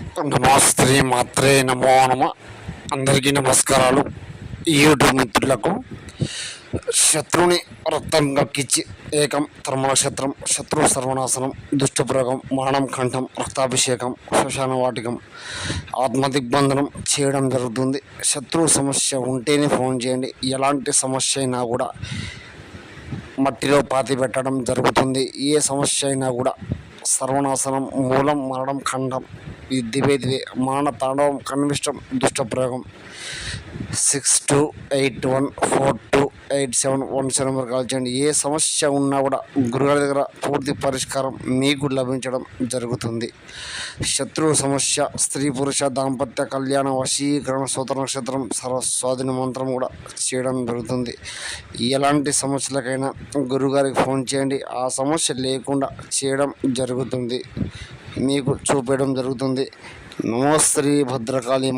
నమస్తే మాత్రే నమో నమ. అందరికీ నమస్కారాలు. యూట్యూబ్ మిత్రులకు శత్రుని రక్తం గక్కిచ్చి ఏకం ధర్మనక్షత్రం శత్రు సర్వనాశనం దుష్టప్రయోగం మరణం కంఠం రక్తాభిషేకం శ్మశాన వాటికం ఆత్మదిగ్బంధనం చేయడం జరుగుతుంది. శత్రు సమస్య ఉంటేనే ఫోన్ చేయండి. ఎలాంటి సమస్య అయినా కూడా మట్టిలో పాతి పెట్టడం జరుగుతుంది. ఏ సమస్య అయినా కూడా సర్వనాశనం మూలం మరణం ఖండం. ఈ దివే దివే మాన తాండవం కన్విష్టం దుష్టప్రయోగం six two eight one four two eight seven one seven వరకు కాల్ చేయండి ఏ సమస్య ఉన్నా కూడా గురుగారి దగ్గర పూర్తి పరిష్కారం మీకు లభించడం జరుగుతుంది. శత్రువు సమస్య స్త్రీ పురుష దాంపత్య కళ్యాణ వశీకరణ సూత్ర నక్షత్రం సర్వస్వాధీన మంత్రం కూడా చేయడం జరుగుతుంది. ఎలాంటి సమస్యలకైనా గురుగారికి ఫోన్ చేయండి. ఆ సమస్య లేకుండా చేయడం జరుగుతుంది. మీకు చూపించడం జరుగుతుంది. నమో శ్రీ భద్రకాళి